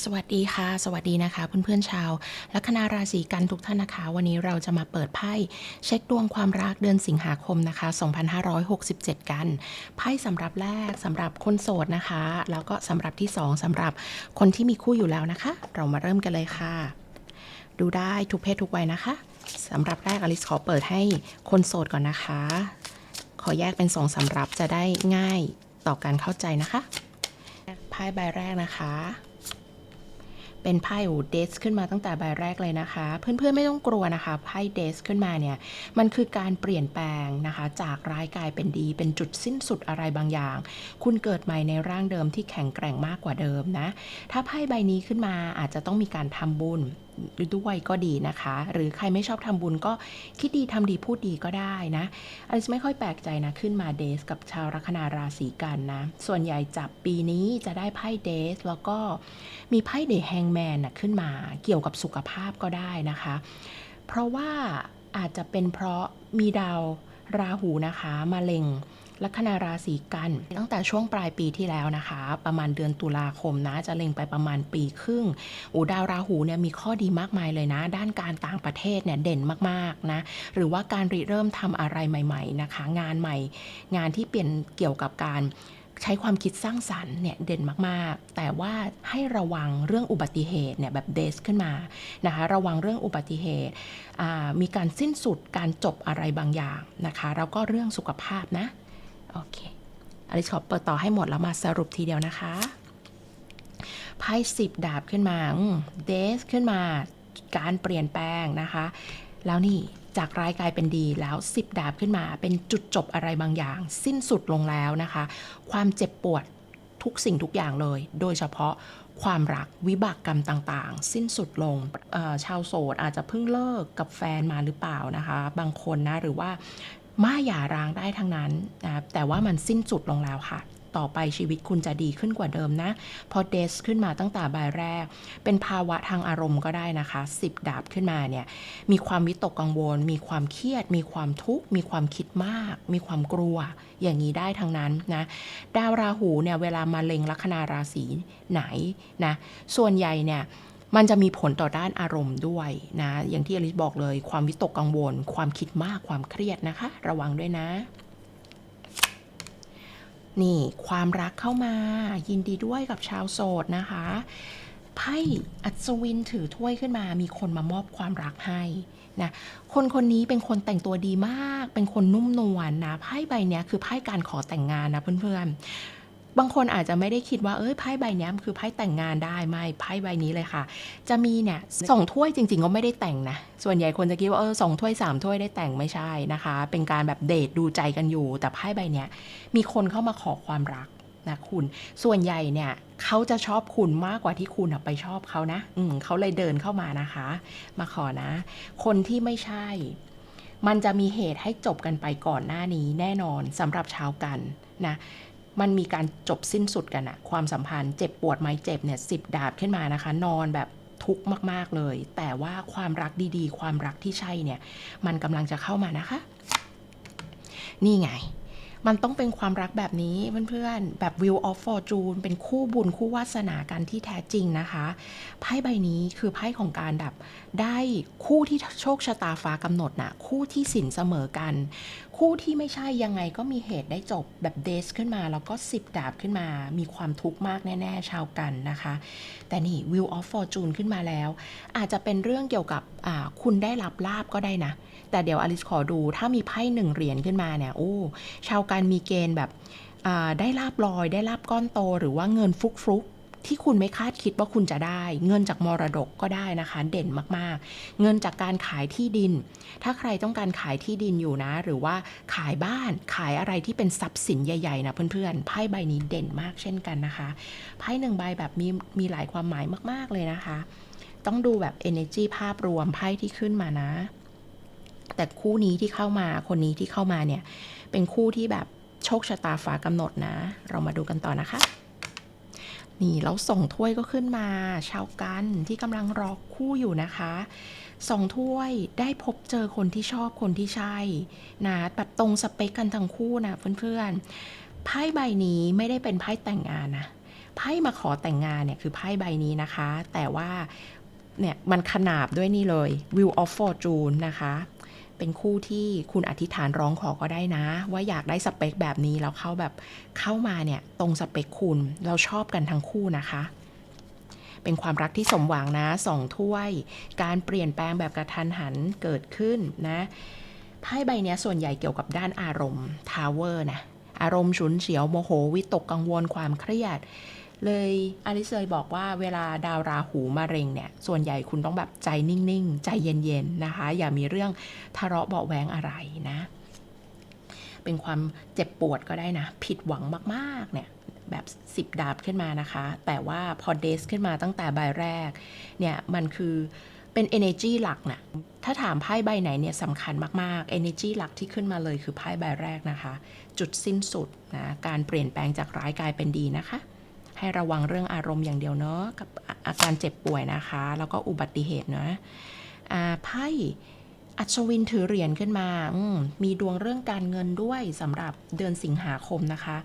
สวัสดีค่ะ สวัสดีนะคะ เพื่อนๆชาวลัคนาราศีกันทุกท่านนะคะ วันนี้เราจะมาเปิดไพ่เช็คดวงความรักเดือนสิงหาคมนะคะ 2567 กันไพ่สำหรับแรกสำหรับคนโสดนะคะ แล้วก็สำหรับที่ 2สำหรับคนที่มีคู่อยู่แล้วนะคะ เรามาเริ่มกันเลยค่ะ ดูได้ทุกเพศทุกวัยนะคะสำหรับแรกอลิสขอเปิดให้คนโสดก่อนนะคะ ขอแยกเป็นสองสำหรับจะได้ง่ายต่อการเข้าใจนะคะไพ่ใบแรกนะคะ เป็นไพ่โอเดสขึ้นมาตั้งแต่ใบแรกเลยนะคะ เพื่อนๆไม่ต้องกลัวนะคะไพ่เดสขึ้นมาเนี่ยมันคือการเปลี่ยนแปลงนะคะ จากร้ายกลายเป็นดี เป็นจุดสิ้นสุดอะไรบางอย่าง คุณเกิดใหม่ในร่างเดิมที่แข็งแกร่งมากกว่าเดิมนะ ถ้าไพ่ใบนี้ขึ้นมาอาจจะต้องมีการทำบุญด้วยก็ดีนะคะ หรือใครไม่ชอบทำบุญก็คิดดีทำดีพูดดีก็ได้นะอลิซไม่ค่อยแปลกใจนะ ขึ้นมาเดสกับชาวลัคนาราศีกันนะ ส่วนใหญ่จับปีนี้จะได้ไพ่เดสแล้วก็มีไพ่เดแฮงแมนนะขึ้นมาเกี่ยวกับสุขภาพก็ได้นะคะ เพราะว่าอาจจะเป็นเพราะมีดาวราหูนะคะมาเล็ง ลัคนาราศีกัน ตั้งแต่ช่วงปลายปีที่แล้วนะคะ ประมาณเดือนตุลาคมนะ จะเล็งไปประมาณปีครึ่งอูดาวราหูเนี่ยมีข้อดีมากมายเลยนะ ด้านการต่างประเทศเนี่ยเด่นมากๆนะ หรือว่าการริเริ่มทำอะไรใหม่ๆนะคะ งานใหม่ งานที่เปลี่ยนเกี่ยวกับการใช้ความคิดสร้างสรรค์เนี่ยเด่นมากๆ แต่ว่าให้ระวังเรื่องอุบัติเหตุเนี่ยแบบเดสขึ้นมานะคะระวังเรื่องอุบัติเหตุมีการสิ้นสุดการจบอะไรบางอย่างนะคะแล้วก็เรื่องสุขภาพนะ โอเคอลิซขอเปิดต่อให้หมดแล้วมาสรุปทีเดียวนะคะไพ่สิบดาบขึ้นมาเดสขึ้นมาการเปลี่ยนแปลงนะคะ แล้วนี่จากร้ายกลายเป็นดีแล้วสิบดาบขึ้นมา เป็นจุดจบอะไรบางอย่าง สิ้นสุดลงแล้วนะคะ ความเจ็บปวดทุกสิ่งทุกอย่างเลย โดยเฉพาะความรักวิบากกรรมต่างๆ สิ้นสุดลงชาวโสดอาจจะเพิ่งเลิกกับแฟนมาหรือเปล่านะคะ บางคนนะหรือว่า มาหย่าร้างได้ทั้งนั้นนะแต่ว่ามันสิ้นสุดลงแล้วค่ะ ต่อไปชีวิตคุณจะดีขึ้นกว่าเดิมนะ พอเดสขึ้นมาตั้งแต่ใบแรก เป็นภาวะทางอารมณ์ก็ได้นะคะ 10 ดาบขึ้นมาเนี่ย มีความวิตกกังวล มีความเครียด มีความทุกข์ มีความคิดมาก มีความกลัว อย่างนี้ได้ทั้งนั้นนะ ดาวราหูเนี่ยเวลามาเล็งลัคนาราศีไหนนะ ส่วนใหญ่เนี่ย มันจะมีผลต่อด้านอารมณ์ด้วยนะ อย่างที่อลิซบอกเลย ความวิตกกังวล ความคิดมาก ความเครียดนะคะ ระวังด้วยนะ นี่ความรักเข้ามา ยินดีด้วยกับชาวโสดนะคะไพ่อัศวินถือถ้วยขึ้นมา มีคนมามอบความรักให้นะ คนคนนี้เป็นคนแต่งตัวดีมาก เป็นคนนุ่มนวลนะไพ่ใบเนี้ยคือไพ่การขอแต่งงานนะเพื่อนๆ บางคนอาจจะไม่ได้คิดว่าเอ้ยไพ่ใบนี้คือไพ่แต่งงานได้ไม่ไพ่ใบนี้เลยค่ะ จะมีเนี่ยสองถ้วยจริง ๆ ก็ไม่ได้แต่งนะ ส่วนใหญ่คนจะคิดว่าเออสองถ้วยสามถ้วยได้แต่งไม่ใช่นะคะ เป็นการแบบเดทดูใจกันอยู่ แต่ไพ่ใบเนี้ยมีคนเข้ามาขอความรักนะคุณ ส่วนใหญ่เนี่ยเขาจะชอบคุณมากกว่าที่คุณไปชอบเขานะ อืมเขาเลยเดินเข้ามานะคะ มาขอนะ คนที่ไม่ใช่ มันจะมีเหตุให้จบกันไปก่อนหน้านี้แน่นอนสำหรับชาวกันนะ มันมีการจบสิ้นสุดกันอะความสัมพันธ์เจ็บปวดไหมเจ็บเนี่ยสิบดาบขึ้นมานะคะ นอนแบบทุกข์มาก ๆ เลย แต่ว่าความรักดีๆ ความรักที่ใช่เนี่ย มันกำลังจะเข้ามานะคะ นี่ไง มันต้องเป็นความรักแบบนี้เพื่อนๆ แบบ Wheel of Fortune เป็นคู่บุญคู่วาสนากันที่แท้จริงนะคะ ไพ่ใบนี้คือไพ่ของการแบบได้คู่ที่โชคชะตาฟ้ากำหนดนะคู่ที่สินเสมอกัน คู่ที่ไม่ใช่ยังไงก็มีเหตุได้จบแบบเดสขึ้นมาแล้วก็สิบดาบขึ้นมา มีความทุกข์มากแน่ๆชาวกันนะคะ แต่นี่ Wheel of Fortune ขึ้นมาแล้ว อาจจะเป็นเรื่องเกี่ยวกับคุณได้รับลาบก็ได้นะ แต่เดี๋ยวอลิสขอดูถ้ามีไพ่หนึ่งเหรียญขึ้นมาเนี่ยโอ้ชาวการมีเกณฑ์แบบได้ลาบลอย ได้ลาบก้อนโต หรือว่าเงินฟุกฟุกที่คุณไม่คาดคิดว่าคุณจะได้ เงินจากมรดกก็ได้นะคะ เด่นมากๆ เงินจากการขายที่ดิน ถ้าใครต้องการขายที่ดินอยู่นะ หรือว่าขายบ้านขายอะไรที่เป็นทรัพย์สินใหญ่ๆนะเพื่อนๆไพ่ใบนี้เด่นมากเช่นกันนะคะไพ่หนึ่งใบแบบมีมีหลายความหมายมากๆเลยนะคะ ต้องดูแบบ energy ภาพรวมไพ่ที่ขึ้นมานะ แต่คู่นี้ที่เข้ามาคนนี้ที่เข้ามาเนี่ย เป็นคู่ที่แบบโชคชะตาฟ้ากำหนดนะ เรามาดูกันต่อนะคะ นี่แล้วส่งถ้วยก็ขึ้นมา ชาวกันที่กำลังรอคู่อยู่นะคะสองถ้วยได้พบเจอคนที่ชอบคนที่ใช่นะแบบตรงสเปคกันทั้งคู่นะเพื่อนๆไพ่ใบนี้ไม่ได้เป็นไพ่แต่งงานนะไพ่มาขอแต่งงานเนี่ยคือไพ่ใบนี้นะคะ แต่ว่าเนี่ยมันขนาบด้วยนี่เลย Wheel of Fortune นะคะ เป็นคู่ที่คุณอธิษฐานร้องขอก็ได้นะ ว่าอยากได้สเปคแบบนี้แล้วเข้าแบบเข้ามาเนี่ยตรงสเปคคุณเราชอบกันทั้งคู่นะคะ เป็นความรักที่สมหวังนะสองถ้วย การเปลี่ยนแปลงแบบกระทันหันเกิดขึ้นนะไพ่ใบนี้ส่วนใหญ่เกี่ยวกับด้านอารมณ์ทาวเวอร์นะอารมณ์ฉุนเฉียวโมโหวิตกกังวลความเครียด เลยอลิเลยบอกว่าเวลาดาวราหูมาเร็งเนี่ย ส่วนใหญ่คุณต้องแบบใจนิ่งๆ ใจเย็นๆนะคะ อย่ามีเรื่องทะเลาะเบาแวงอะไรนะ เป็นความเจ็บปวดก็ได้นะ ผิดหวังมากๆเนี่ยแบบสิบดาบขึ้นมานะคะ แต่ว่าพอเดสขึ้นมาตั้งแต่ใบแรก เนี่ย มันคือเป็น energy หลักนะถ้าถามไพ่ใบไหนเนี่ยสำคัญมากๆ energy หลักที่ขึ้นมาเลยคือไพ่ใบแรกนะคะ จุดสิ้นสุดนะ การเปลี่ยนแปลงจากร้ายกลายเป็นดีนะคะ ให้ระวังเรื่องอารมณ์อย่างเดียวเนาะกับอาการเจ็บป่วยนะคะ แล้วก็อุบัติเหตุเนาะไพ่อัศวินถือเหรียญขึ้นมามมีดวงเรื่องการเงินด้วยสำหรับเดือนสิงหาคมนะคะ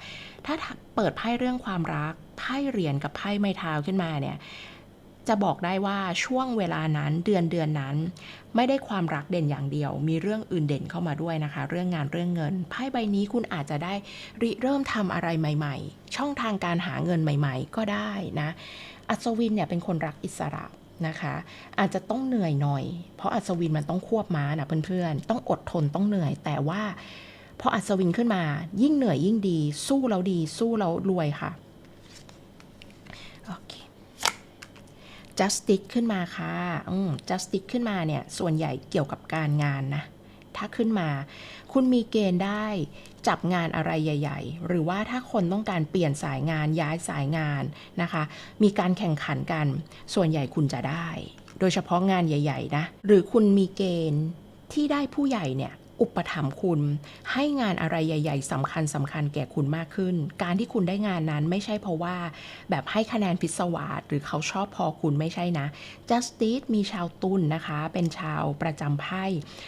ถ้าเปิดไพ่เรื่องความรัก ไพ่เหรียญกับไพ่ไม้เท้าขึ้นมาเนี่ย จะบอกได้ว่าช่วงเวลานั้นเดือนเดือนนั้น ไม่ได้ความรักเด่นอย่างเดียว มีเรื่องอื่นเด่นเข้ามาด้วยนะคะ เรื่องงานเรื่องเงินไพ่ใบนี้คุณอาจจะได้ริเริ่มทำอะไรใหม่ ๆ ช่องทางการหาเงินใหม่ ๆ ก็ได้นะอัศวินเนี่ยเป็นคนรักอิสระนะคะ อาจจะต้องเหนื่อยหน่อย เพราะอัศวินมันต้องควบม้านะเพื่อนๆ ต้องอดทนต้องเหนื่อย แต่ว่าพออัศวินขึ้นมา ยิ่งเหนื่อยยิ่งดี สู้แล้วดี สู้แล้วรวยค่ะ โอเค justice ขึ้นมาค่ะอืม justice ขึ้นมาเนี่ย ส่วนใหญ่เกี่ยวกับการงานนะ ถ้าขึ้นมา คุณมีเกณฑ์ได้จับงานอะไรใหญ่ ๆ หรือว่าถ้าคนต้องการเปลี่ยนสายงานย้ายสายงานนะคะ มีการแข่งขันกัน ส่วนใหญ่คุณจะได้ โดยเฉพาะงานใหญ่ ๆ นะ หรือคุณมีเกณฑ์ที่ได้ผู้ใหญ่เนี่ย อุปถัมภ์คุณให้งานอะไรใหญ่ ๆสำคัญสำคัญแก่คุณมากขึ้น การที่คุณได้งานนั้นไม่ใช่เพราะว่า แบบให้คะแนนพิศวาสหรือเขาชอบพอคุณไม่ใช่นะ Justice มีชาวตุนนะคะ เป็นชาวประจำไพ่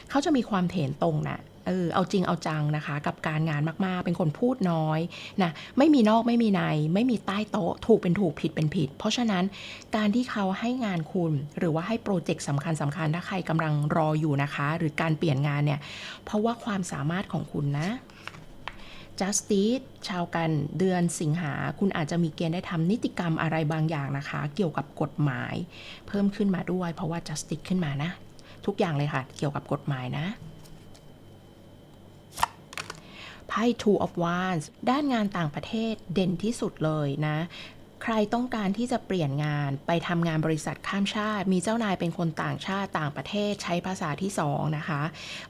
เขาจะมีความเถนตรงนะ เออเอาจริงเอาจังนะคะ กับการงานมากๆ เป็นคนพูดน้อยนะไม่มีนอกไม่มีใน ไม่มีใต้โต๊ะ ถูกเป็นถูกผิดเป็นผิด เพราะฉะนั้นการที่เขาให้งานคุณ หรือว่าให้โปรเจกต์สำคัญสำคัญถ้าใครกำลังรออยู่นะคะ หรือการเปลี่ยนงานเนี่ยเพราะว่าความสามารถของคุณนะ Justice ชาวกันเดือนสิงหาคุณอาจจะมีเกณฑ์ได้ทำนิติกรรมอะไรบางอย่างนะคะ เกี่ยวกับกฎหมาย เพิ่มขึ้นมาด้วย เพราะว่า Justice ขึ้นมานะ ทุกอย่างเลยค่ะ เกี่ยวกับกฎหมายนะ ไพ่ Two of Wands ด้านงานต่างประเทศเด่นที่สุดเลยนะใครต้องการที่จะเปลี่ยนงานไปทำงานบริษัทข้ามชาติ มีเจ้านายเป็นคนต่างชาติต่างประเทศใช้ภาษาที่สองนะคะ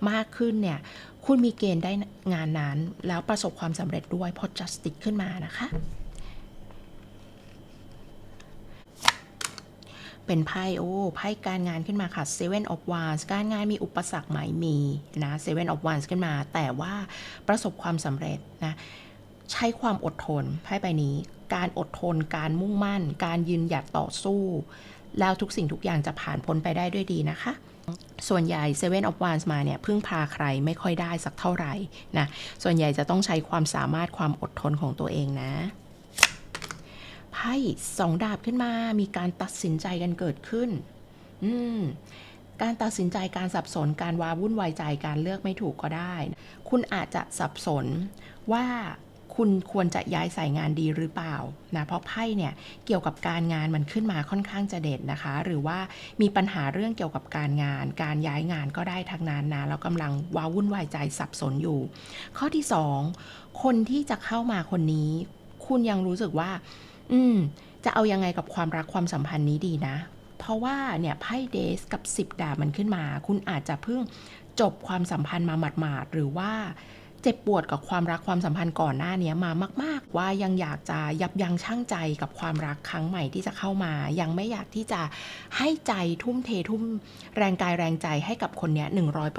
มากขึ้นเนี่ยคุณมีเกณฑ์ได้งานนั้น แล้วประสบความสำเร็จด้วยพราะ justice ขึ้นมานะคะ เป็นไพ่โอ้ไพ่การงานขึ้นมาค่ะ Seven of Wands การงานมีอุปสรรคไหมมีนะ Seven of Wands ขึ้นมา แต่ว่าประสบความสำเร็จนะใช้ความอดทนไพ่ใบนี้ การอดทน การมุ่งมั่น การยืนหยัดต่อสู้ แล้วทุกสิ่งทุกอย่างจะผ่านพ้นไปได้ด้วยดีนะคะส่วนใหญ่ Seven of Wands มาเนี่ยพึ่งพาใครไม่ค่อยได้สักเท่าไหร่นะ ส่วนใหญ่จะต้องใช้ความสามารถความอดทนของตัวเองนะ ไพ่สองดาบขึ้นมา มีการตัดสินใจกันเกิดขึ้น อืมการตัดสินใจการสับสนการวาวุ่นวายใจการเลือกไม่ถูกก็ได้ คุณอาจจะสับสนว่าคุณควรจะย้ายสายงานดีหรือเปล่านะเพราะไพ่เนี่ยเกี่ยวกับการงานมันขึ้นมาค่อนข้างจะเด่นนะคะ หรือว่ามีปัญหาเรื่องเกี่ยวกับการงาน การย้ายงานก็ได้ทั้งนั้นนะแล้วกำลังวาวุ่นวายใจสับสนอยู่ ข้อที่สองคนที่จะเข้ามาคนนี้ คุณยังรู้สึกว่า อืม จะเอายังไงกับความรักความสัมพันธ์นี้ดีนะ เพราะว่าเนี่ยไพ่เดสกับ 10 ดาบมันขึ้นมา คุณอาจจะเพิ่งจบความสัมพันธ์มาหมาดๆหรือว่า เจ็บปวดกับความรักความสัมพันธ์ก่อนหน้านี้มามาก ๆ ว่ายังอยากจะยับยั้งชั่งใจกับความรักครั้งใหม่ที่จะเข้ามา ยังไม่อยากที่จะให้ใจทุ่มเททุ่มแรงกายแรงใจให้กับคนเนี้ย100%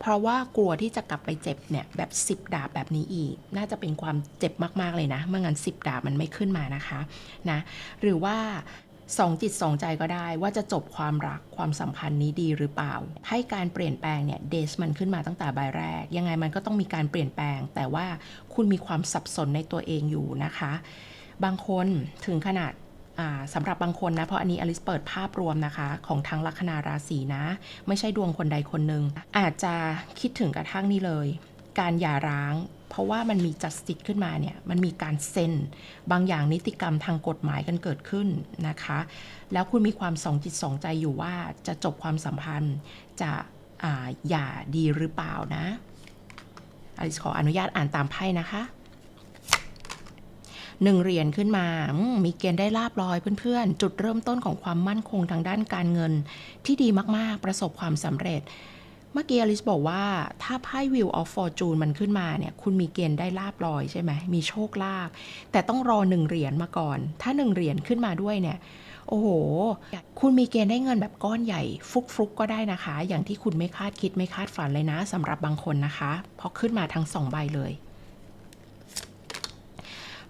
เเพราะว่ากลัวที่จะกลับไปเจ็บเนี่ยแบบ10ดาบแบบนี้อีก น่าจะเป็นความเจ็บมาก ๆ เลยนะเมื่องั้น10ดาบมันไม่ขึ้นมานะคะนะหรือว่า สองจิตสองใจก็ได้ว่าจะจบความรักความสัมพันธ์นี้ดีหรือเปล่าให้การเปลี่ยนแปลงเนี่ยเดสมันขึ้นมาตั้งแต่ใบแรก ยังไงมันก็ต้องมีการเปลี่ยนแปลง แต่ว่าคุณมีความสับสนในตัวเองอยู่นะคะ บางคนถึงขนาดาสำหรับบางคนนะ เพราะอันนี้อลิสเปิดภาพรวมนะคะ ของทั้งลัคนาราศีนะ ไม่ใช่ดวงคนใดคนหนึ่งอาจจะคิดถึงกระทั่งนี่เลย การหย่าร้าง เพราะว่ามันมีจัสติ e ขึ้นมาเนี่ยมันมีการเซ็นบางอย่างนิติกรรมทางกฎหมายกันเกิดขึ้นนะคะ แล้วคุณมีความสองจิตสองใจอยู่ว่าจะจบความสัมพันธ์จะอ่าหย่าดีหรือเปล่านะอลิสขออนุญาตอ่านตามไพ่นะคะหนึ่งเหรียญขึ้นมา มีเกณฑ์ได้ลาบลอยเพื่อนๆ จุดเริ่มต้นของความมั่นคงทางด้านการเงิน ที่ดีมากๆ ประสบความสำเร็จ เมื่อกี้อลิสบอกว่าถ้าไพ่ Wheel of Fortune มันขึ้นมาเนี่ย คุณมีเกณฑ์ได้ลาบลอยใช่ไหม มีโชคลาภแต่ต้องรอหนึ่งเหรียญมาก่อน ถ้าหนึ่งเหรียญขึ้นมาด้วยเนี่ย โอ้โห คุณมีเกณฑ์ได้เงินแบบก้อนใหญ่ ฟุกๆก็ได้นะคะ อย่างที่คุณไม่คาดคิดไม่คาดฝันเลยนะสำหรับบางคนนะคะพราะขึ้นมาทั้งสองใบเลย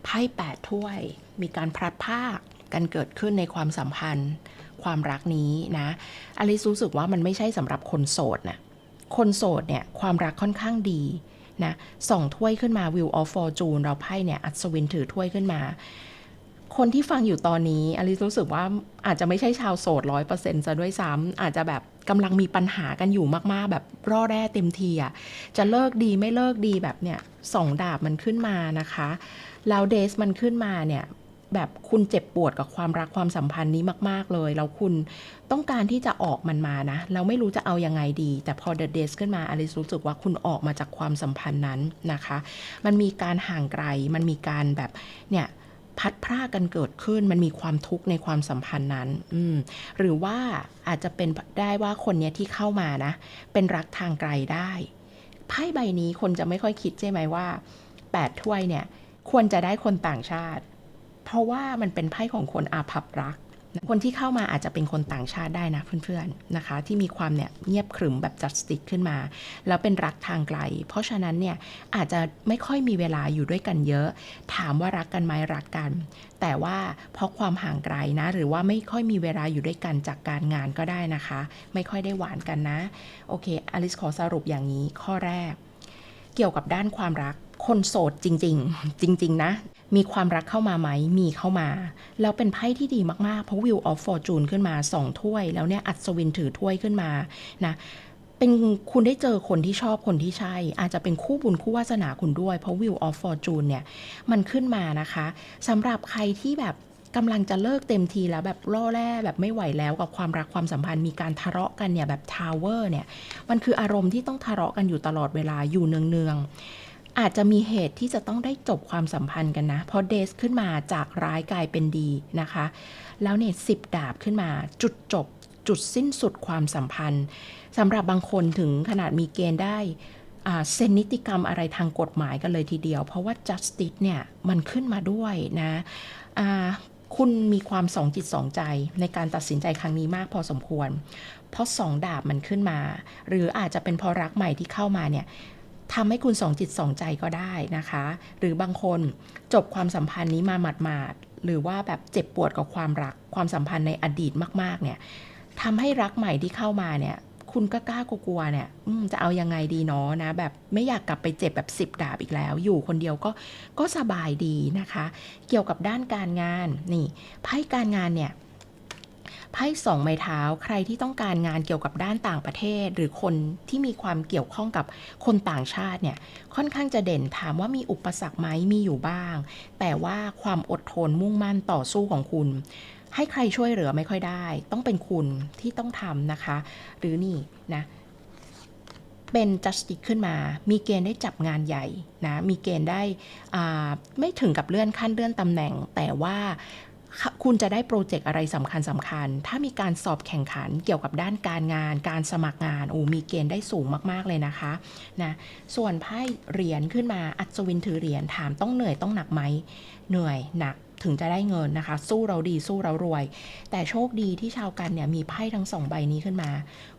ไพ่แปดถ้วย มีการพลัดพากกันเกิดขึ้นในความสัมพันธ์ความรักนี้นะอลิซรู้สึกว่ามันไม่ใช่สำหรับคนโสดนะ คนโสดเนี่ยความรักค่อนข้างดีนะสองถ้วยขึ้นมา Will of Fortune เราไพ่เนี่ยอัศวินถือถ้วยขึ้นมา คนที่ฟังอยู่ตอนนี้อลิซรู้สึกว่าอาจจะไม่ใช่ชาวโสดร้อยเปอร์เซ็นต์จะด้วยซ้ำอาจจะแบบกำลังมีปัญหากันอยู่มากๆ แบบร่อแร่เต็มทีอะจะเลิกดีไม่เลิกดีแบบเนี่ยสองดาบมันขึ้นมานะคะ แล้วเดสมันขึ้นมาเนี่ย แบบคุณเจ็บปวดกับความรักความสัมพันธ์นี้มาก ๆ เลย แล้วคุณต้องการที่จะออกมันมานะ เราไม่รู้จะเอายังไงดี แต่พอเดอะเดสขึ้นมาอลิซรู้สึกว่าคุณออกมาจากความสัมพันธ์นั้นนะคะ มันมีการห่างไกล มันมีการแบบเนี่ยพัดพรากกันเกิดขึ้นมันมีความทุกข์ในความสัมพันธ์นั้น อืมหรือว่าอาจจะเป็นได้ว่าคนเนี้ยที่เข้ามานะ เป็นรักทางไกลได้ไพ่ใบนี้คนจะไม่ค่อยคิดใช่ไหมว่าแปดถ้วยเนี่ย ควรจะได้คนต่างชาติ เพราะว่ามันเป็นไพ่ของคนอาภัพรัก คนที่เข้ามาอาจจะเป็นคนต่างชาติได้นะเพื่อนๆนะคะ ที่มีความเนี่ยเงียบขรึมแบบจัดสติขึ้นมา แล้วเป็นรักทางไกล เพราะฉะนั้นเนี่ยอาจจะไม่ค่อยมีเวลาอยู่ด้วยกันเยอะ ถามว่ารักกันไหมรักกัน แต่ว่าเพราะความห่างไกลนะ หรือว่าไม่ค่อยมีเวลาอยู่ด้วยกันจากการงานก็ได้นะคะ ไม่ค่อยได้หวานกันนะโอเคอลิสขอสรุปอย่างนี้ข้อแรก เกี่ยวกับด้านความรักคนโสดจริง ๆ จริง ๆ นะ มีความรักเข้ามาไหม มีเข้ามา แล้วเป็นไพ่ที่ดีมาก ๆ เพราะ Wheel of Fortune ขึ้นมาสองถ้วย แล้วเนี่ยอัศวินถือถ้วยขึ้นมานะเป็นคุณได้เจอคนที่ชอบคนที่ใช่ อาจจะเป็นคู่บุญคู่วาสนาคุณด้วย เพราะ Wheel of Fortune เนี่ย มันขึ้นมานะคะสำหรับใครที่แบบกำลังจะเลิกเต็มทีแล้วแบบล่อแร่แบบไม่ไหวแล้วกับความรักความสัมพันธ์มีการทะเลาะกันเนี่ยแบบทาวเวอร์เนี่ยมันคืออารมณ์ที่ต้องทะเลาะกันอยู่ตลอดเวลาอยู่เนืองๆ อาจจะมีเหตุที่จะต้องได้จบความสัมพันธ์กันนะ เพราะเดสขึ้นมาจากร้ายกลายเป็นดีนะคะ แล้วเนี่ยสิบดาบขึ้นมาจุดจบ จุดสิ้นสุดความสัมพันธ์สำหรับบางคนถึงขนาดมีเกณฑ์ได้เซนนิติกรรมอะไรทางกฎหมายกันเลยทีเดียว เพราะว่า justice เนี่ย มันขึ้นมาด้วยนะคุณมีความสองจิตสองใจในการตัดสินใจครั้งนี้มากพอสมควร เพราะสองดาบมันขึ้นมา หรืออาจจะเป็นเพราะรักใหม่ที่เข้ามาเนี่ย ทำให้คุณสองจิตสองใจก็ได้นะคะ หรือบางคนจบความสัมพันธ์นี้มาหมาดๆหรือว่าแบบเจ็บปวดกับความรักความสัมพันธ์ในอดีตมากๆเนี่ยทำให้รักใหม่ที่เข้ามาเนี่ยคุณก็กล้ากลัวเนี่ยจะเอายังไงดีเนาะนะ แบบไม่อยากกลับไปเจ็บแบบสิบดาบอีกแล้ว อยู่คนเดียวก็ก็สบายดีนะคะ เกี่ยวกับด้านการงานนี่ไพ่การงานเนี่ย ไพ่สองไม้เท้าใครที่ต้องการงานเกี่ยวกับด้านต่างประเทศ หรือคนที่มีความเกี่ยวข้องกับคนต่างชาติเนี่ยค่อนข้างจะเด่นถามว่ามีอุปสรรคไหมมีอยู่บ้าง แต่ว่าความอดทนมุ่งมั่นต่อสู้ของคุณ ให้ใครช่วยเหลือไม่ค่อยได้ ต้องเป็นคุณที่ต้องทำนะคะ หรือนี่นะเป็นจัสติกขึ้นมา มีเกณฑ์ได้จับงานใหญ่นะ มีเกณฑ์ได้อ่าไม่ถึงกับเลื่อนขั้นเลื่อนตำแหน่ง แต่ว่า คุณจะได้โปรเจกต์อะไรสำคัญสำคัญ ถ้ามีการสอบแข่งขันเกี่ยวกับด้านการงาน การสมัครงานโอ้มีเกณฑ์ได้สูงมากๆเลยนะคะนะส่วนไพ่เหรียญขึ้นมาอัศวินถือเหรียญถามต้องเหนื่อยต้องหนักไหมเหนื่อยหนักถึงจะได้เงินนะคะ สู้เราดีสู้เรารวย แต่โชคดีที่ชาวกันเนี่ยมีไพ่ทั้งสองใบนี้ขึ้นมา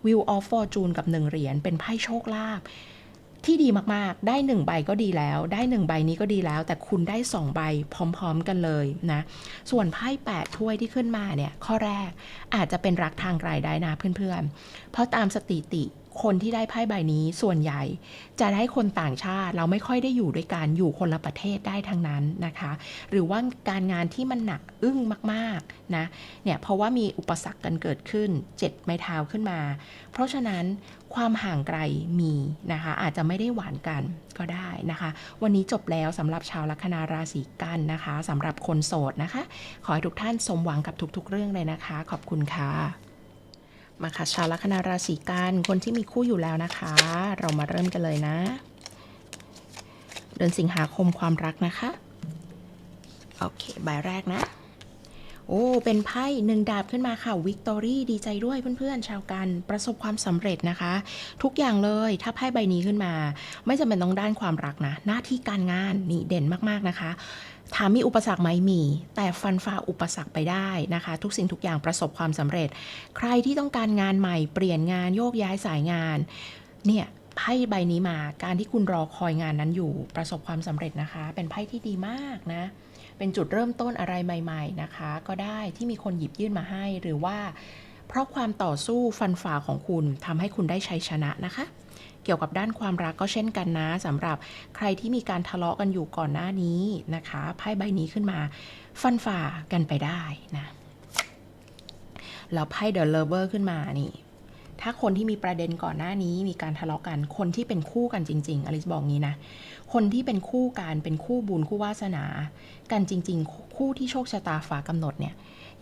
Wheel of Fortune กับหนึ่งเหรียญเป็นไพ่โชคลาภ ที่ดีมากๆ ได้หนึ่งใบก็ดีแล้ว ได้หนึ่งใบนี้ก็ดีแล้ว แต่คุณได้สองใบพร้อมๆกันเลยนะ ส่วนไพ่แปดถ้วยที่ขึ้นมาเนี่ย ข้อแรกอาจจะเป็นรักทางไกลได้นะเพื่อนๆ เพราะตามสติติ คนที่ได้ไพ่ใบนี้ส่วนใหญ่ จะได้คนต่างชาติเราไม่ค่อยได้อยู่ด้วยกันอยู่คนละประเทศได้ทั้งนั้นนะคะ หรือว่าการงานที่มันหนักอึ้งมากๆนะเนี่ยเพราะว่ามีอุปสรรคกันเกิดขึ้นเจ็ดไม้เท้าขึ้นมา เพราะฉะนั้นความห่างไกลมีนะคะ อาจจะไม่ได้หวานกันก็ได้นะคะ วันนี้จบแล้วสำหรับชาวลัคนาราศีกันนะคะสำหรับคนโสดนะคะ ขอให้ทุกท่านสมหวังกับทุกๆเรื่องเลยนะคะ ขอบคุณค่ะ มาค่ะชาวลัคนาราศีกันคนที่มีคู่อยู่แล้วนะคะ เรามาเริ่มกันเลยนะ เดือนสิงหาคมความรักนะคะ โอเค ใบแรกนะ โอ้ เป็นไพ่หนึ่งดาบขึ้นมาค่ะวิกตอรี่ดีใจด้วยเพื่อนๆ ชาวกันประสบความสำเร็จนะคะ ทุกอย่างเลยถ้าไพ่ใบนี้ขึ้นมา ไม่จำเป็นต้องด้านความรักนะ หน้าที่การงานนี่เด่นมากๆนะคะถามมีอุปสรรคไหมมี แต่ฟันฝ่าอุปสรรคไปได้นะคะ ทุกสิ่งทุกอย่างประสบความสำเร็จ ใครที่ต้องการงานใหม่เปลี่ยนงานโยกย้ายสายงาน เนี่ยไพ่ใบนี้มาการที่คุณรอคอยงานนั้นอยู่ประสบความสำเร็จนะคะ เป็นไพ่ที่ดีมากนะ เป็นจุดเริ่มต้นอะไรใหม่ๆนะคะ ก็ได้ที่มีคนหยิบยื่นมาให้หรือว่า เพราะความต่อสู้ฟันฝ่าของคุณทำให้คุณได้ชัยชนะนะคะ เกี่ยวกับด้านความรักก็เช่นกันนะสำหรับใครที่มีการทะเลาะกันอยู่ก่อนหน้านี้นะคะไพ่ใบนี้ขึ้นมา ฟันฝ่ากันไปได้นะแล้วไพ่เดอะเลเวอร์ขึ้นมานี่ ถ้าคนที่มีประเด็นก่อนหน้านี้มีการทะเลาะกัน คนที่เป็นคู่กันจริง ๆอลิซบอกงี้นะ คนที่เป็นคู่กันเป็นคู่บุญคู่วาสนา กันจริง ๆ คู่ที่โชคชะตาฝากำหนดเนี่ย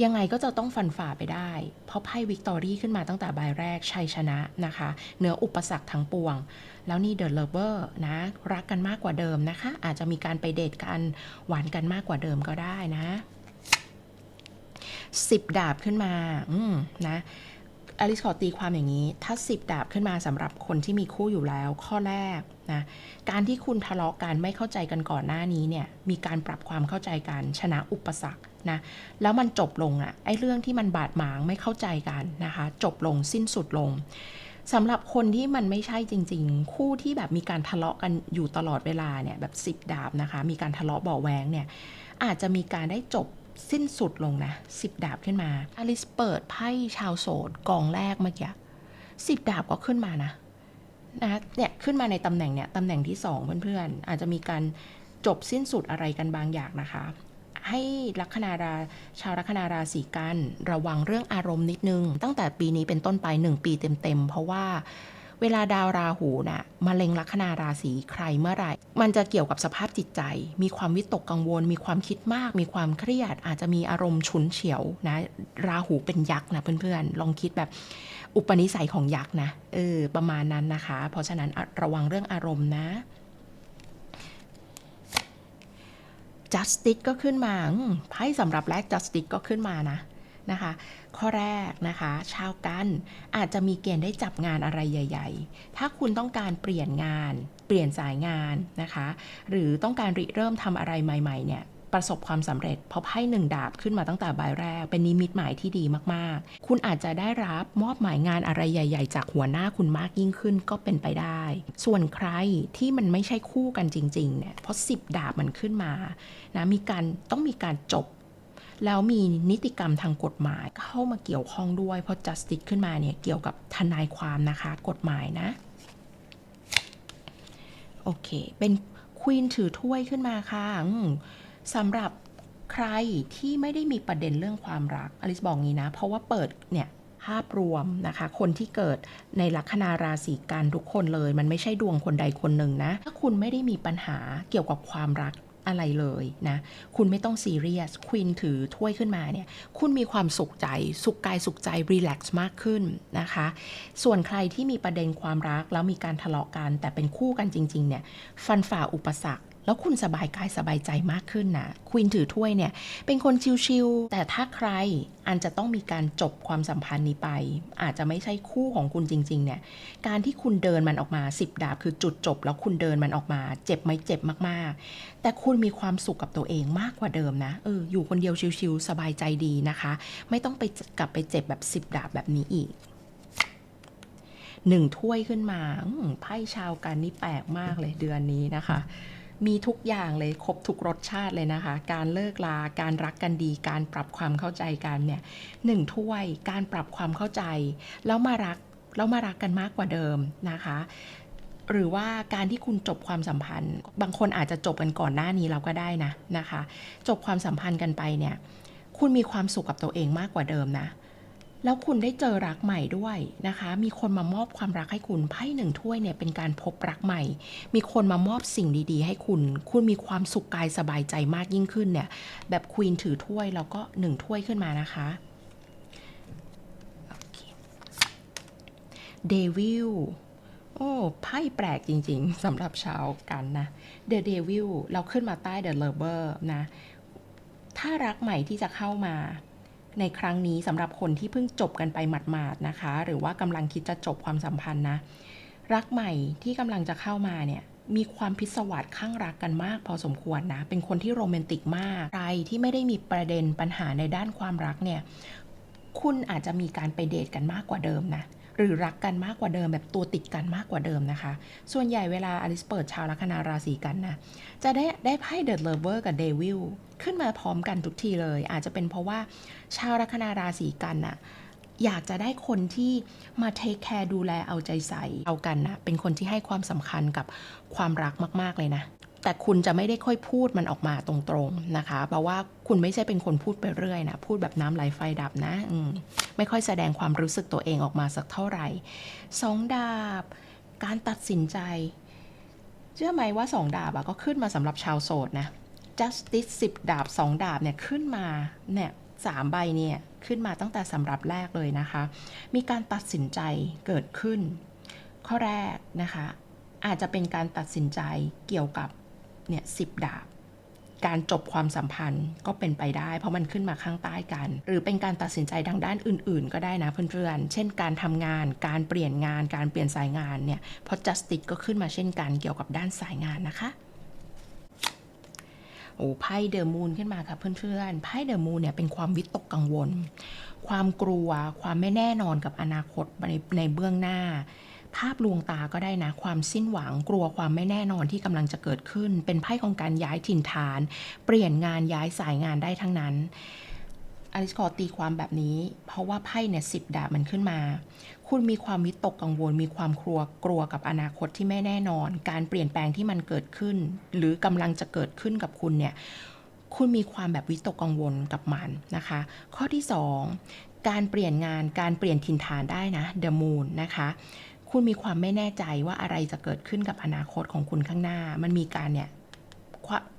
ยังไงก็จะต้องฟันฝ่าไปได้ เพราะไพ่วิกตอรี่ขึ้นมาตั้งแต่ใบแรกชัยชนะนะคะ เหนืออุปสรรคทั้งปวง แล้วนี่เดอะเลเวอร์นะ รักกันมากกว่าเดิมนะคะ อาจจะมีการไปเดทกันหวานกันมากกว่าเดิมก็ได้นะสิบดาบขึ้นมา อืมนะ อลิสขอตีความอย่างนี้ ถ้าสิบดาบขึ้นมาสำหรับคนที่มีคู่อยู่แล้ว ข้อแรกนะ การที่คุณทะเลาะกันไม่เข้าใจกันก่อนหน้านี้เนี่ย มีการปรับความเข้าใจกันชนะอุปสรรคนะ แล้วมันจบลงอะไอ้เรื่องที่มันบาดหมางไม่เข้าใจกันนะคะ จบลงสิ้นสุดลงสำหรับคนที่มันไม่ใช่จริง ๆ คู่ที่แบบมีการทะเลาะกันอยู่ตลอดเวลาเนี่ยแบบสิบดาบนะคะ มีการทะเลาะเบาะแวงเนี่ยอาจจะมีการได้จบ สิ้นสุดลงนะสิบดาบขึ้นมา อลิสเปิดไพ่ชาวโสดกองแรกเมื่อกี้สิบดาบก็ขึ้นมานะนะเนี่ยขึ้นมาในตำแหน่งเนี่ยตำแหน่งที่สองเพื่อนๆ อาจจะมีการจบสิ้นสุดอะไรกันบางอย่างนะคะ ให้ลัคนาราชาวลัคนาราศีกัน ระวังเรื่องอารมณ์นิดนึง ตั้งแต่ปีนี้เป็นต้นไปหนึ่งปีเต็มๆ เพราะว่า เวลาดาวราหูนะ่ะมาเล็งลัคนาราศีใครเมื่อไหร่ มันจะเกี่ยวกับสภาพจิตใจ มีความวิตกกังวล มีความคิดมาก มีความเครียด อาจจะมีอารมณ์ฉุนเฉียวนะ ราหูเป็นยักษ์นะเพื่อนๆ ลองคิดแบบอุปนิสัยของยักษ์นะ เออ ประมาณนั้นนะคะ เพราะฉะนั้นระวังเรื่องอารมณ์นะ justice ก็ขึ้นมาไพ่สำหรับแรก justice ก็ขึ้นมานะนะคะ ข้อแรกนะคะ ชาวกันอาจจะมีเกณฑ์ได้จับงานอะไรใหญ่ ๆ ถ้าคุณต้องการเปลี่ยนงาน เปลี่ยนสายงานนะคะ หรือต้องการริเริ่มทำอะไรใหม่ ๆ เนี่ยประสบความสำเร็จเพราะไพ่หนึ่งดาบขึ้นมาตั้งแต่ใบแรก เป็นนิมิตหมายที่ดีมากๆ คุณอาจจะได้รับมอบหมายงานอะไรใหญ่ ๆ จากหัวหน้าคุณมากยิ่งขึ้นก็เป็นไปได้ ส่วนใครที่มันไม่ใช่คู่กันจริงๆเนี่ยเพราะสิบดาบมันขึ้นมานะมีการต้องมีการจบ แล้วมีนิติกรรมทางกฎหมายเข้ามาเกี่ยวข้องด้วย เพราะ justice ขึ้นมาเนี่ยเกี่ยวกับทนายความนะคะ กฎหมายนะ โอเค เป็นควีนถือถ้วยขึ้นมาค่ะสำหรับใครที่ไม่ได้มีประเด็นเรื่องความรัก อลิสบอกงี้นะ เพราะว่าเปิดเนี่ยภาพรวมนะคะ คนที่เกิดในลัคนาราศีกันทุกคนเลย มันไม่ใช่ดวงคนใดคนหนึ่งนะ ถ้าคุณไม่ได้มีปัญหาเกี่ยวกับความรัก อะไรเลยนะคุณไม่ต้องซีเรียสควีนถือถ้วยขึ้นมาเนี่ยคุณมีความสุขใจ สุขกายสุขใจรีแลกซ์มากขึ้นนะคะ ส่วนใครที่มีประเด็นความรักแล้วมีการทะเลาะกัน แต่เป็นคู่กันจริงๆเนี่ยฟันฝ่าอุปสรรค แล้วคุณสบายกายสบายใจมากขึ้นนะควีนถือถ้วยเนี่ย เป็นคนชิลๆแต่ถ้าใครอันจะต้องมีการจบความสัมพันธ์นี้ไป อาจจะไม่ใช่คู่ของคุณจริง ๆ เนี่ย การที่คุณเดินมันออกมาสิบดาบคือจุดจบ แล้วคุณเดินมันออกมา เจ็บไหมเจ็บมากๆ แต่คุณมีความสุขกับตัวเองมากกว่าเดิมนะเอออยู่คนเดียวชิลๆสบายใจดีนะคะ ไม่ต้องไปกลับไปเจ็บแบบสิบดาบแบบนี้อีกหนึ่งถ้วยขึ้นมาไพ่ชาวกันนี่แปลกมากเลยเดือนนี้นะคะ มีทุกอย่างเลยครบทุกรสชาติเลยนะคะ การเลิกลาการรักกันดี การปรับความเข้าใจกันเนี่ยหนึ่งถ้วยการปรับความเข้าใจ แล้วมารักแล้วมารักกันมากกว่าเดิมนะคะหรือว่าการที่คุณจบความสัมพันธ์ บางคนอาจจะจบกันก่อนหน้านี้เราก็ได้นะนะคะ จบความสัมพันธ์กันไปเนี่ย คุณมีความสุขกับตัวเองมากกว่าเดิมนะ แล้วคุณได้เจอรักใหม่ด้วยนะคะ มีคนมามอบความรักให้คุณไพ่หนึ่งถ้วยเนี่ยเป็นการพบรักใหม่ มีคนมามอบสิ่งดีๆ ให้คุณ คุณมีความสุขกายสบายใจมากยิ่งขึ้นเนี่ย แบบควีนถือถ้วยแล้วก็หนึ่งถ้วยขึ้นมานะคะเดวิลโอ้ไพ่แปลกจริงๆสำหรับชาวกันนะ The Devil เราขึ้นมาใต้ The Lover นะ ถ้ารักใหม่ที่จะเข้ามา ในครั้งนี้สำหรับคนที่เพิ่งจบกันไปหมาดๆนะคะ หรือว่ากำลังคิดจะจบความสัมพันธ์นะ รักใหม่ที่กำลังจะเข้ามาเนี่ยมีความพิศวาสข้างรักกันมากพอสมควรนะ เป็นคนที่โรแมนติกมาก ใครที่ไม่ได้มีประเด็นปัญหาในด้านความรักเนี่ย คุณอาจจะมีการไปเดทกันมากกว่าเดิมนะ หรือรักกันมากกว่าเดิม แบบตัวติดกันมากกว่าเดิมนะคะ ส่วนใหญ่เวลาอลิสเปิดชาวลัคนาราศีกันนะ จะได้ได้ไพ่เด e เลเวอร์กับเดวิลขึ้นมาพร้อมกันทุกทีเลย อาจจะเป็นเพราะว่าชาวลัคนาราศีกันน่ะอยากจะได้คนที่มาเทคแคร์ดูแลเอาใจใส่เอากันนะเป็นคนที่ให้ความสำคัญกับความรักมาก ๆ เลยนะ แต่คุณจะไม่ได้ค่อยพูดมันออกมาตรงๆนะคะ เพราะว่าคุณไม่ใช่เป็นคนพูดไปเรื่อยนะ พูดแบบน้ำไหลไฟดับนะมไม่ค่อยแสดงความรู้สึกตัวเองออกมาสักเท่าไหร่สองดาบ การตัดสินใจ เชื่อไหมว่าสองดาบอะก็ขึ้นมาสำหรับชาวโสดนะ justice 10 ดาบ 2 ดาบเนี่ยขึ้นมาเนี่ยสามใบเนี่ยขึ้นมาตั้งแต่สำหรับแรกเลยนะคะ มีการตัดสินใจเกิดขึ้น ข้อแรกนะคะ อาจจะเป็นการตัดสินใจเกี่ยวกับ เนี่ยสิดาบ การจบความสัมพันธ์ก็เป็นไปได้ เพราะมันขึ้นมาข้างใต้กัน หรือเป็นการตัดสินใจทางด้านอื่น ๆ ก็ได้นะเพื่อนๆ เช่นการทำงาน การเปลี่ยนงาน การเปลี่ยนสายงานเนี่ยพราะ justice ก็ขึ้นมาเช่นกันเกี่ยวกับด้านสายงานนะคะโอ้ไพ่เดอะมูนขึ้นมาค่ะเพื่อนๆไพ่เดอะมูนเนี่ยเป็นความวิตกกังวล ความกลัว ความไม่แน่นอนกับอนาคตในในเบื้องหน้า ภาพลวงตาก็ได้นะ ความสิ้นหวังกลัวความไม่แน่นอนที่กำลังจะเกิดขึ้น เป็นไพ่ของการย้ายถิ่นฐาน เปลี่ยนงานย้ายสายงานได้ทั้งนั้นอลิสขอตีความแบบนี้ เพราะว่าไพ่เนี่ยสิบดาบมันขึ้นมา คุณมีความวิตกกังวล มีความกลัวกลัวกับอนาคตที่ไม่แน่นอน การเปลี่ยนแปลงที่มันเกิดขึ้น หรือกำลังจะเกิดขึ้นกับคุณเนี่ยคุณมีความแบบวิตกกังวลกับมันนะคะ ข้อที่ 2 การเปลี่ยนงานการเปลี่ยนถิ่นฐานได้นะ The Moon นะคะ คุณมีความไม่แน่ใจว่าอะไรจะเกิดขึ้นกับอนาคตของคุณข้างหน้า มันมีการเนี่ย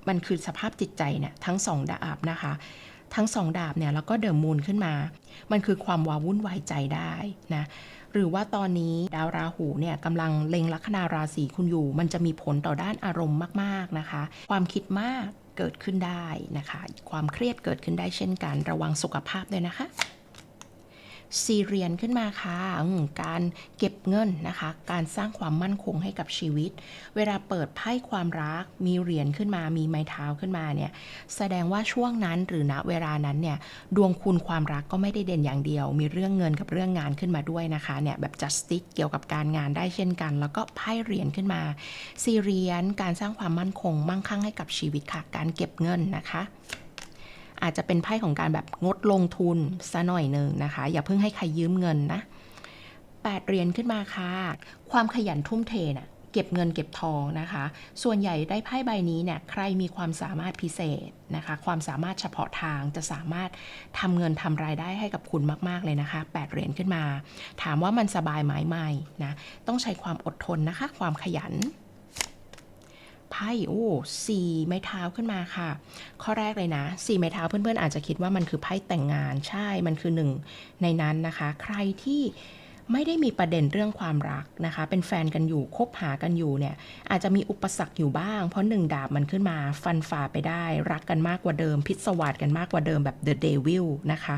มันคือสภาพจิตใจเนี่ยทั้งสองดาบนะคะ ทั้งสองดาบเนี่ยแล้วก็เดอะมูนขึ้นมา มันคือความวาวุ่นวายใจได้นะหรือว่าตอนนี้ดาวราหูเนี่ยกำลังเล็งลัคนาราศีคุณอยู่ มันจะมีผลต่อด้านอารมณ์มากๆนะคะ ความคิดมากเกิดขึ้นได้นะคะ ความเครียดเกิดขึ้นได้เช่นกัน ระวังสุขภาพด้วยนะคะ ซีเรียนขึ้นมาค่ะการเก็บเงินนะคะ การสร้างความมั่นคงให้กับชีวิต เวลาเปิดไพ่ความรัก มีเหรียญขึ้นมา มีไม้เท้าขึ้นมาเนี่ย แสดงว่าช่วงนั้นหรือณเวลานั้นเนี่ย ดวงคุณความรักก็ไม่ได้เด่นอย่างเดียว มีเรื่องเงินกับเรื่องงานขึ้นมาด้วยนะคะ เนี่ยแบบ justice เกี่ยวกับการงานได้เช่นกัน แล้วก็ไพ่เหรียญขึ้นมา ซีเรียน การสร้างความมั่นคง มั่งคั่งให้กับชีวิตค่ะ การเก็บเงินนะคะ อาจจะเป็นไพ่ของการแบบงดลงทุนซะหน่อยหนึ่งนะคะ อย่าเพิ่งให้ใครยืมเงินนะแปดเหรียญขึ้นมาค่ะ ความขยันทุ่มเทน่ะเก็บเงินเก็บทองนะคะ ส่วนใหญ่ได้ไพ่ใบนี้เนี่ยใครมีความสามารถพิเศษนะคะ ความสามารถเฉพาะทางจะสามารถทำเงินทำรายได้ให้กับคุณมาก ๆ เลยนะคะแปดเหรียญขึ้นมา ถามว่ามันสบายไหมไม่นะ ต้องใช้ความอดทนนะคะ ความขยัน ไพ่โอ้สี่ไม้เท้าขึ้นมาค่ะ ข้อแรกเลยนะสี่ไม้เท้าเพื่อนๆอาจจะคิดว่ามันคือไพ่แต่งงานใช่มันคือหนึ่งในนั้นนะคะ ใครที่ไม่ได้มีประเด็นเรื่องความรักนะคะ เป็นแฟนกันอยู่คบหากันอยู่เนี่ย อาจจะมีอุปสรรคอยู่บ้าง เพราะหนึ่งดาบมันขึ้นมาฟันฝ่าไปได้ รักกันมากกว่าเดิม พิศวาสกันมากกว่าเดิมแบบ The Devil นะคะ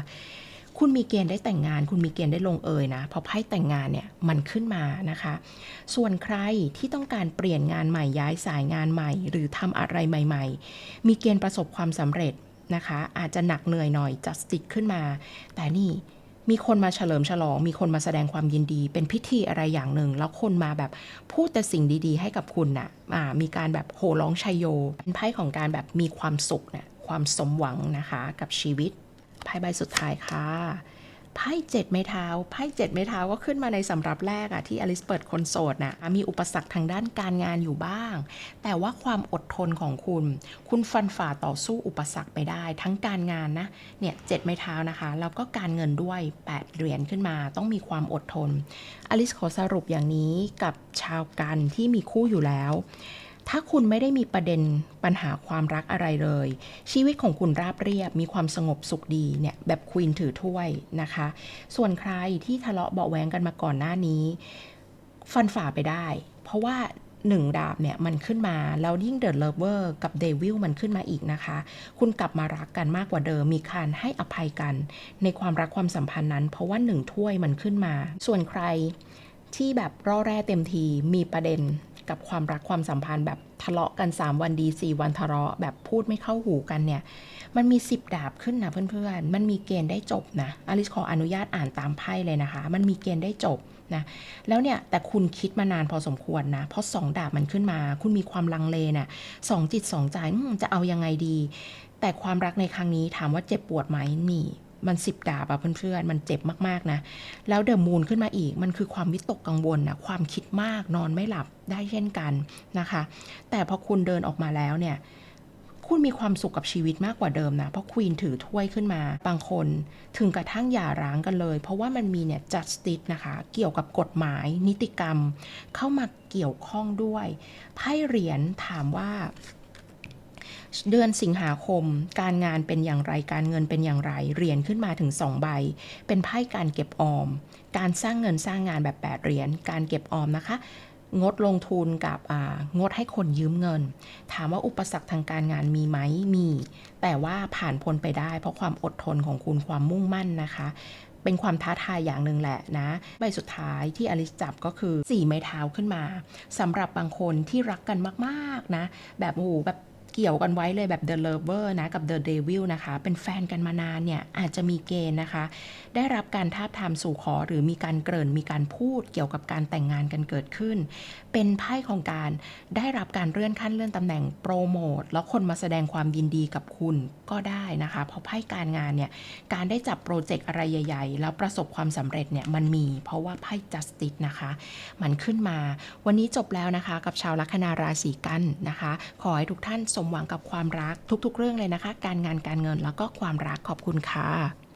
คุณมีเกณฑ์ได้แต่งงาน คุณมีเกณฑ์ได้ลงเอยนะ เพราะไพ่แต่งงานเนี่ยมันขึ้นมานะคะ ส่วนใครที่ต้องการเปลี่ยนงานใหม่ย้ายสายงานใหม่ หรือทำอะไรใหม่ ๆ มีเกณฑ์ประสบความสำเร็จนะคะ อาจจะหนักเหนื่อยหน่อยจัสติกขึ้นมา แต่นี่มีคนมาเฉลิมฉลอง มีคนมาแสดงความยินดี เป็นพิธีอะไรอย่างหนึ่ง แล้วคนมาแบบพูดแต่สิ่งดีๆ ให้กับคุณน่ะอ่ามีการแบบโห่ร้องชัยโย เป็นไพ่ของการแบบมีความสุขนะความสมหวังนะคะกับชีวิต ไพ่ใบสุดท้ายค่ะไพ่เจ็ดไม้เท้าไพ่เจ็ดไม้เท้าก็ขึ้นมาในสำรับแรกอะที่อลิสเปิดคนโสดนะมีอุปสรรคทางด้านการงานอยู่บ้าง แต่ว่าความอดทนของคุณ คุณฟันฝ่าต่อสู้อุปสรรคไปได้ ทั้งการงานนะเนี่ยเจ็ดไม้เท้านะคะแล้วก็การเงินด้วย 8 เหรียญขึ้นมาต้องมีความอดทนอลิสขอสรุปอย่างนี้กับชาวกันที่มีคู่อยู่แล้ว ถ้าคุณไม่ได้มีประเด็นปัญหาความรักอะไรเลย ชีวิตของคุณราบเรียบมีความสงบสุขดีเนี่ยแบบควีนถือถ้วยนะคะ ส่วนใครที่ทะเลาะเบาะแวงกันมาก่อนหน้านี้ ฟันฝ่าไปได้ เพราะว่าหนึ่งดาบเนี่ยมันขึ้นมา แล้วยิ่งเด e เลเวอร์กับเดวิลมันขึ้นมาอีกนะคะ คุณกลับมารักกันมากกว่าเดิม มีการให้อภัยกัน ในความรักความสัมพันธ์นั้น เพราะว่าหนึ่งถ้วยมันขึ้นมา ส่วนใครที่แบบร่อแร่เต็มทีมีประเด็น กับความรักความสัมพันธ์แบบทะเลาะกัน 3 วันดี 4 วันทะเลาะแบบพูดไม่เข้าหูกันเนี่ย มันมี 10 ดาบขึ้นนะเพื่อนๆ มันมีเกณฑ์ได้จบนะอลิสขออนุญาตอ่านตามไพ่เลยนะคะ มันมีเกณฑ์ได้จบนะแล้วเนี่ยแต่คุณคิดมานานพอสมควรนะ เพราะสองดาบมันขึ้นมา คุณมีความลังเลเนี่ยสองจิตสองใจจะเอายังไงดี แต่ความรักในครั้งนี้ถามว่าเจ็บปวดไหมมี มันสิบดาบอะเพื่อนๆ มันเจ็บมากๆนะ แล้วเดอะมูนขึ้นมาอีก มันคือความวิตกกังวลนะความคิดมากนอนไม่หลับได้เช่นกันนะคะ แต่พอคุณเดินออกมาแล้วเนี่ย คุณมีความสุขกับชีวิตมากกว่าเดิมนะ เพราะควีนถือถ้วยขึ้นมา บางคนถึงกระทั่งหย่าร้างกันเลย เพราะว่ามันมีเนี่ย justice นะคะ เกี่ยวกับกฎหมาย นิติกรรม เข้ามาเกี่ยวข้องด้วย ไพ่เหรียญถามว่า เดือนสิงหาคม การงานเป็นอย่างไรการเงินเป็นอย่างไรเหรียญขึ้นมาถึง 2 ใบ เป็นไพ่การเก็บออม การสร้างเงินสร้างงานแบบ8เหรียญการเก็บออมนะคะ งดลงทุนกับอ่างดให้คนยืมเงิน ถามว่าอุปสรรคทางการงานมีไหมมี แต่ว่าผ่านพ้นไปได้ เพราะความอดทนของคุณความมุ่งมั่นนะคะเป็นความท้าทายอย่างหนึ่งแหละนะ ใบสุดท้ายที่อลิสจับก็คือ 4 ไม้เท้าขึ้นมาสำหรับบางคนที่รักกันมาก ๆ นะ แบบโอ้โหแบบ เกี่ยวกันไว้เลยแบบ The Lover นะกับ The Devil นะคะ เป็นแฟนกันมานานเนี่ยอาจจะมีเกณฑ์นะคะ ได้รับการทาบทามสู่ขอหรือมีการเกริ่นมีการพูดเกี่ยวกับการแต่งงานกันเกิดขึ้น เป็นไพ่ของการได้รับการเลื่อนขั้นเลื่อนตำแหน่งโปรโมทแล้วคนมาแสดงความยินดีกับคุณก็ได้นะคะ เพราะไพ่การงานเนี่ยการได้จับโปรเจกต์อะไรใหญ่ ๆ แล้วประสบความสำเร็จเนี่ยมันมี เพราะว่าไพ่ justice นะคะ มันขึ้นมา วันนี้จบแล้วนะคะ กับชาวลัคนาราศีกันนะคะ ขอให้ทุกท่านสมมหวังกับความรักทุก ๆ เรื่องเลยนะคะ การงานการเงินแล้วก็ความรักขอบคุณค่ะ